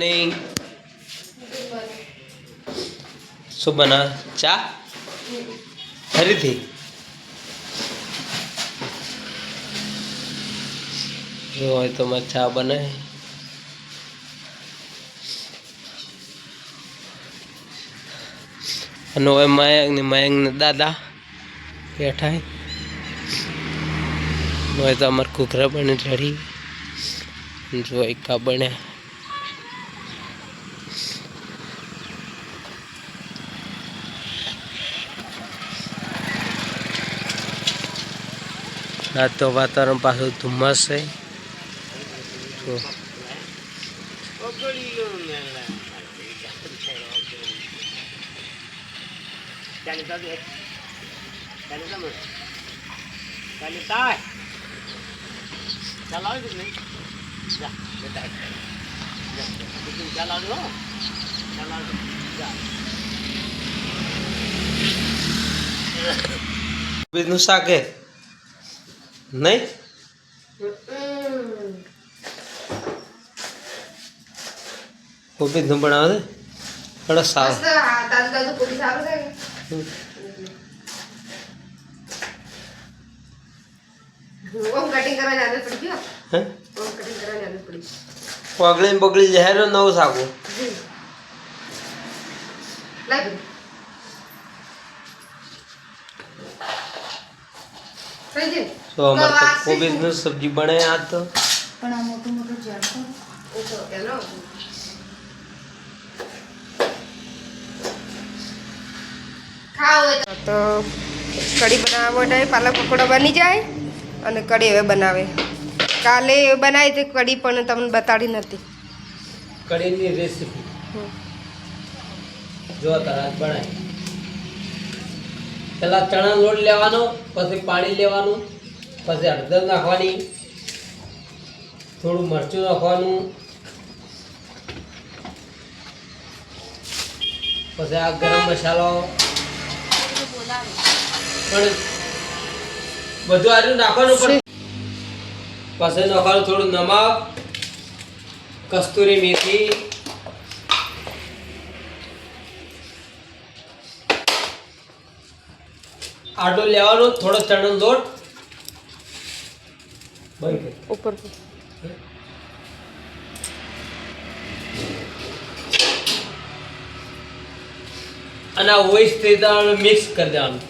Morning શું બના? ચા? ફરીથી જો હોય તો મારે ચા બનાય અને હવે મયંક ને મયંક ને દાદા બેઠાય હોય તો અમારે કુકરા બને ચડી. જો એકા બને આ તો વાતાવરણ પાછું ધુમ્મસ છે. જો બીજનું શાક હે? નહીં કોબી નું બનાવે થોડા સાવ. પગલી પગલી જાય ને નવું સાગું થઈ ગયું? તો અમારે તો વાસી કોબીજ સબ્જી બને આ તો. પણ આ મોટું મોટું ઝાડ એ તો એનો. તો- તો કઢી બનાવવા માટે પાલક પકોડા બની જાય અને કઢી હવે બનાવે. કાલે બનાવી હતી કઢી પણ તમને બતાડી નથી. કઢીની રેસીપી જો તારા બનાય. પેલા ચણા લોટ લેવાનો પછી પાણી લેવાનું. પછી હળદર નાખવાની, થોડું મરચું નાખવાનું, પછી આ ગરમ મસાલો પણ બધું આટલું નાખવાનું પણ પછી નાખવાનું થોડું નમક, કસ્તુરી મેથી આટલું લેવાનું, થોડો ચણાનો કરી. ઉપર અને આ વોઇસ દેવાનું મિક્સ કરી દેવાનું.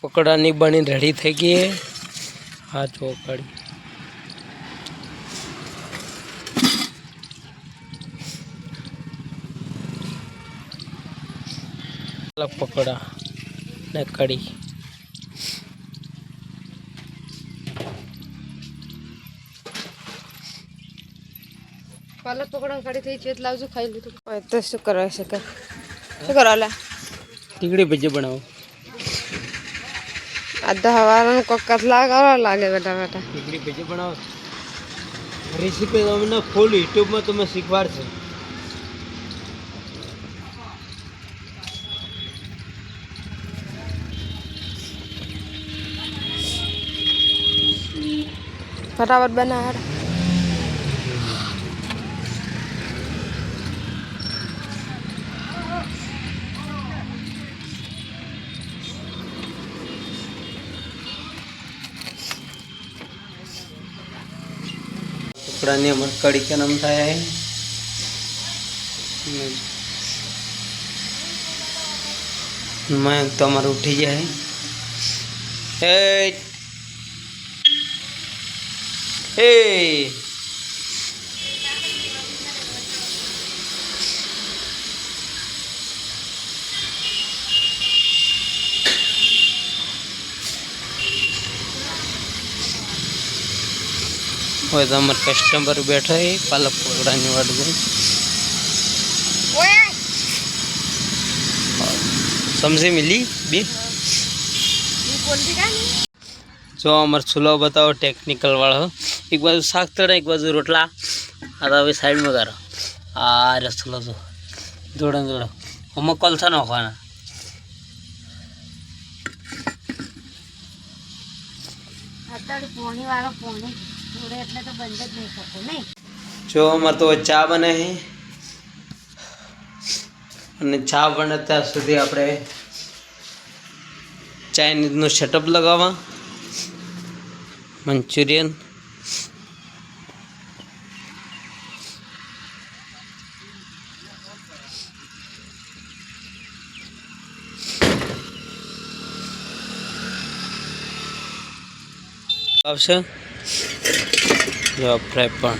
પકોડાની બની રેડી થઈ ગઈ. હા. ચોકડી પકોડા ને કઢી. પાલક પકોડા કઢી થઈ છે એટલે આવજો ખાઈ લીધું. હોય તો શું કરવા છે કે શું કરો લા? ટીકડી ભજી બનાવો. આધા હવાનું કોક કતલા લાગે બેટા બેટા. ટીકડી ભજી બનાવો. રેસીપી તમને ફૂલ યુટ્યુબમાં તમે શીખવાડશે. ફટાફટ બનાવ ટુકડાની અમારે કડી કે નામ થાય હે મયંક તો અમારે ઉઠી જાય એ એ હોય તો અમારે કસ્ટમર બેઠા એ પાલક પકોડાની વાટ જોઈ સમજી મિલી બી? જો અમારે ચૂલો બતાવો ટેકનિકલ વાળો એક બાજુ શાક તળે એક બાજુ રોટલા. આ તો હવે સાઈડમાં કરો આ રસલો જો. જોડે જોડો. આમાં કોલસા નાખવાના જો અમારે તો ચા બને છે અને ચા બને ત્યાં સુધી આપણે ચાઇનીઝનું સેટઅપ લગાવવા. મંચુરિયન. આવશે? ફ્રાય પણ.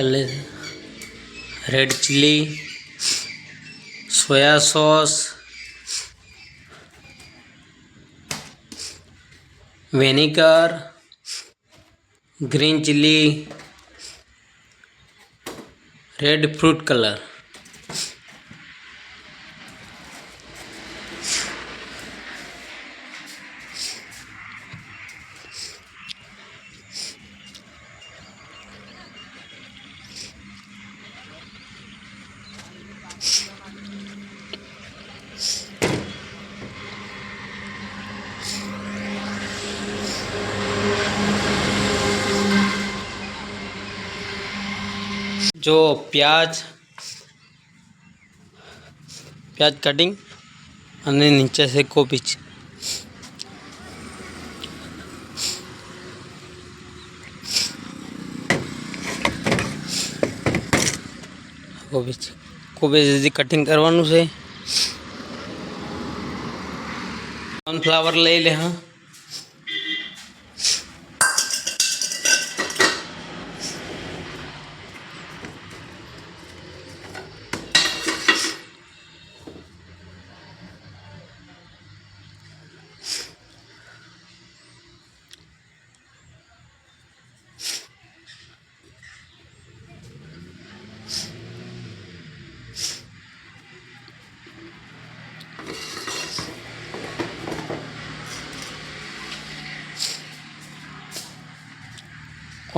એટલે red chilli soya sauce vinegar green chilli red fruit colour. જો પ્યાજ પ્યાજ કટિંગ અને નીચે છે કોબીજ કોબીજ કોબીજ હજી કટિંગ કરવાનું છે કોર્નફ્લાવર લઈ લે હા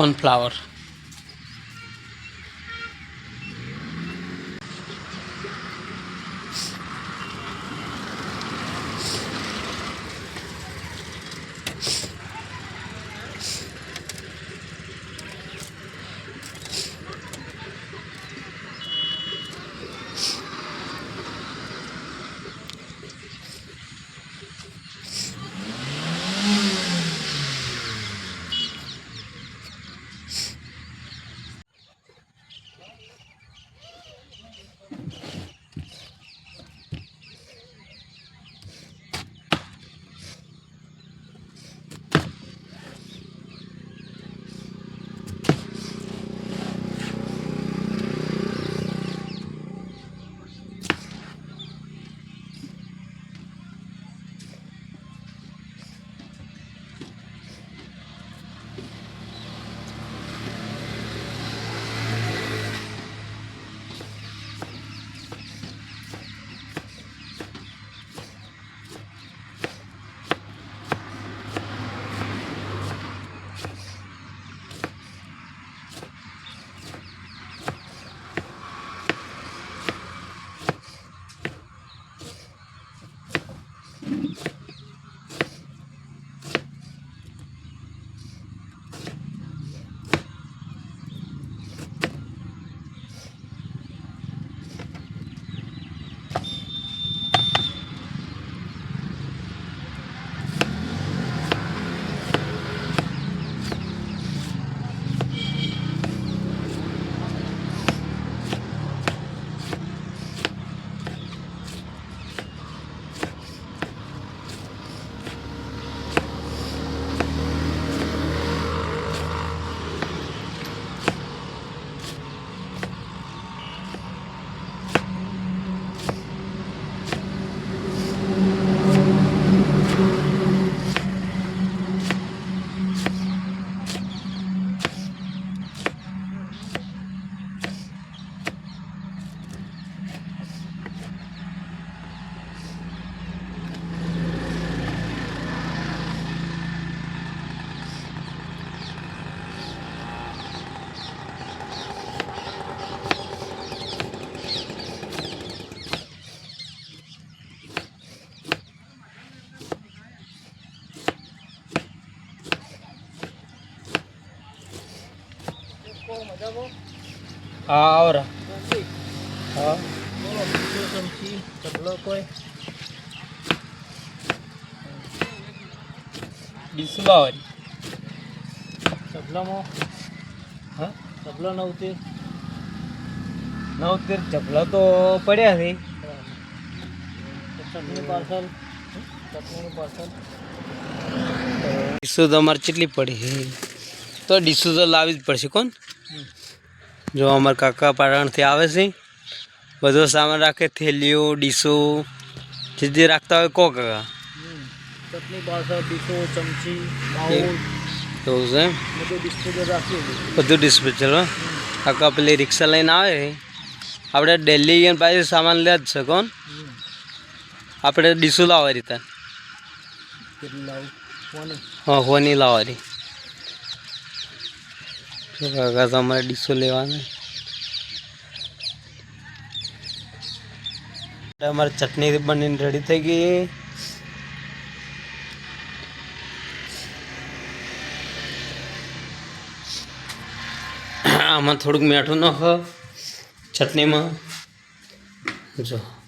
cornflower હા આવરા. હા. ડીસલાવારી ચપલામાં હા? ચપલા નવતેર તે નવ તેર ચપલા તો પડ્યા છે. ચટણી પાર્સલ? ચટણીનું પાર્સલ? ડીસો તો અમારે કેટલી પડી છે? તો ડીસો તો લાવવી જ પડશે કોણ? જો અમારા કાકા પાટણથી આવે છે બધો સામાન રાખે થેલીઓ ડીશો જે જે રાખતા હોય કો કાકા. ચટણી પાર્સલ ડીશો ચમચી એવું છે બધું ડિસ્પેચર કાકા પેલી રિક્ષા લઈને આવે આપણે ડેલી પાસે સામાન લે જ છે કોણ? આપણે ડીશું લાવવા રીતે હા હોની લાવવાની તો અમારે ડીસો લેવાના. અમારે ચટણી બનીને રેડી થઈ ગઈ. આમાં થોડુંક મીઠું નાખો ચટણીમાં. જો.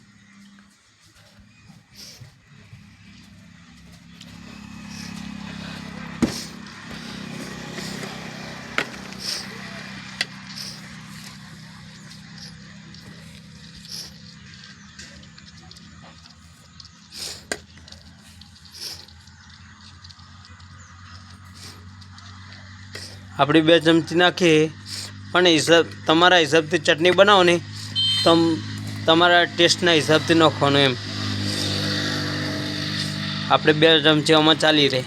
આપણી બે ચમચી નાખીએ પણ હિસાબ, તમારા હિસાબથી ચટણી બનાવો ને તમ, તમારા ટેસ્ટના હિસાબથી નાખવાનું એમ. આપણે બે ચમચી આમાં ચાલી રહે.